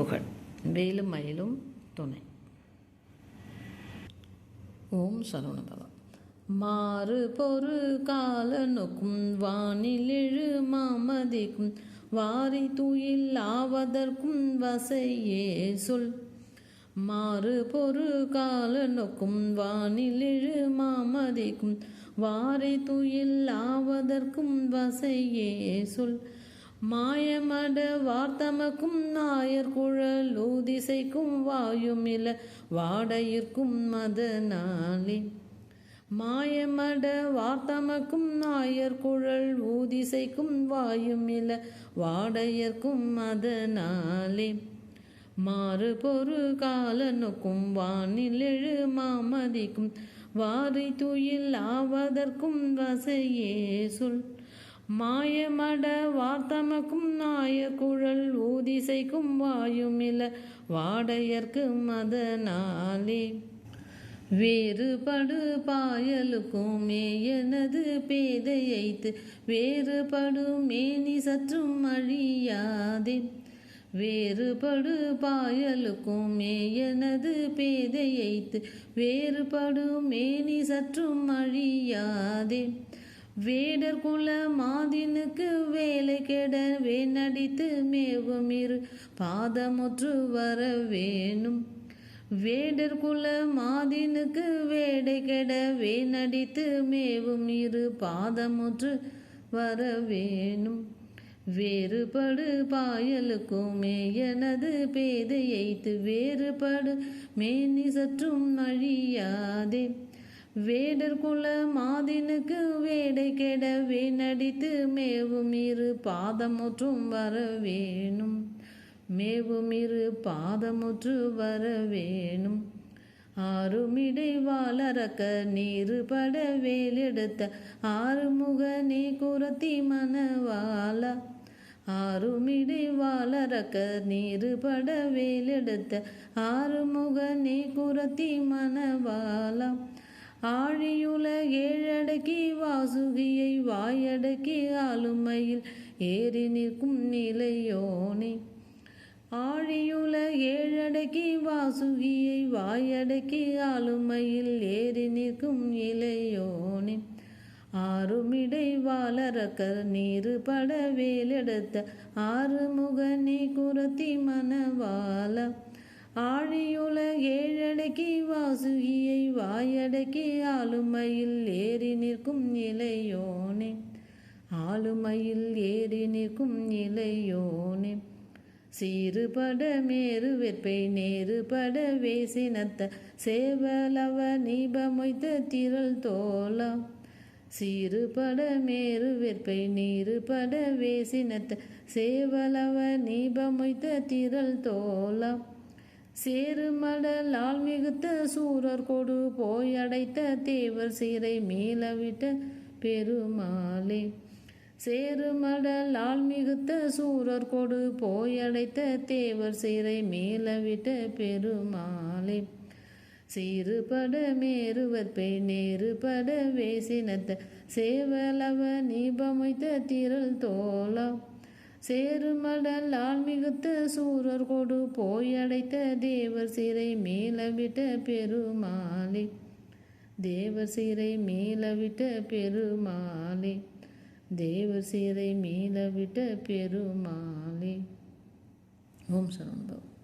புகழ். வேலும் மயிலும் துணை. ஓம் சரவணபவா மாறு பொறு காலனுக்கும் நோக்கும் மாமதிக்கும் வாரி துயில் ஆவதற்கும் வசையே சொல். மாறு பொறு காலனுக்கும் நோக்கும் மாமதிக்கும் வாரி துயில் ஆவதற்கும் வசையே சொல். மாயமட வார்த்தமக்கும் நாயர் குழல் ஊதிசைக்கும் இல வாடையிற்கும் மத நாளி மாயமட வார்த்தமக்கும் நாயர் குழல் ஊதிசைக்கும் வாயும் இல வாடையர்க்கும் மதனாலே மாறு பொறு காலனுக்கும் வானில் எழு மாமதிக்கும். வாரி துயில் ஆவதற்கும் வசையே சொல். மாயமட வார்த்தமக்கும் நாய குழல் ஊதிசைக்கும் வாயுமில வாடையர்க்கு மதனாலே வேறுபடு பாயலுக்கும் எனது பேதையைத்து வேறுபடும் மேனி சற்றும் அழியாதே. வேறுபடு பாயலுக்கும் எனது பேதையைத்து வேறுபடும் மேனி சற்றும் அழியாதே. வேடர் குல மாதினுக்கு வேலை கெட வேணடித்து மேவும் இரு. பாதமுற்று வர வேணும். வேடர் குல மாதினுக்கு வேடை கெட வேணடித்து மேவும் இரு. பாதமுற்று வர வேணும். வேறுபடு பாயலுக்குமே எனது பேதையைத்து வேறுபடு. மேனி சற்றும் அழியாதே. வேடர் குல மாதினுக்கு வேடை கெட வேணடித்து மேவும் இரு பாதமுற்றும் வர வேணும் மேவும் இரு பாதமுற்று வர வேணும் ஆறுமிடை வாழறக்க நீரு பட வேலெடுத்த ஆறுமுக நீ குரத்தி மனவாள ஆறுமிடை வாழறக்க நீரு பட வேலெடுத்த ஆறுமுக நீ குரத்தி மனவாளா ஆழியுல ஏழடக்கி வாசுகியை வாயடக்கி ஆளுமையில் ஏறி நிற்கும் நிலையோனே. ஆழியுல ஏழடக்கி வாசுகியை வாயடக்கி ஆளுமையில் ஏறி நிற்கும் இளையோனே ஆறுமிடை வாழறக்கர் நீரு பட வேலெடுத்த ஆறுமுக நீ குரத்தி மனவாள ஆழியுல ஏழடக்கி வாசுகியை வாயடக்கி ஆளுமையில் ஏறி நிற்கும் இளையோனே. ஆளுமையில் ஏறி நிற்கும் இளையோனே. சீறுபட மேறு வெற்பை நேருபட வேசினத்த சேவலவ நீபமொய்த்த திரள் தோலா சீறுபட மேறு வெற்பை நீருபட வேசினத்த சேவலவ நீபமொய்த்த திரள் தோலா சேருமடலால் மிகுத்த சூரர் கொடு. போயடைத்த தேவர் சீரை மீளவிட்ட பெருமாளே. சேருமடலால் மிகுத்த சூரர் கொடு. போயடைத்த தேவர் சீரை மீளவிட்ட பெருமாளே. சீறுபட பெய் நேருபட வேசினத்த. சேவலவ நீபமைத்த திரள் தோளம் சேருமடல் ஆள்மிகுத்த சூரர் கொடு போயடைத்த தேவர் சிறை மேலவிட்ட பெருமாளே. தேவர் சிறை மேலவிட்ட பெருமாளே. தேவர் சிறை மேலவிட்ட பெருமாளே. ஓம் சரவணபவ்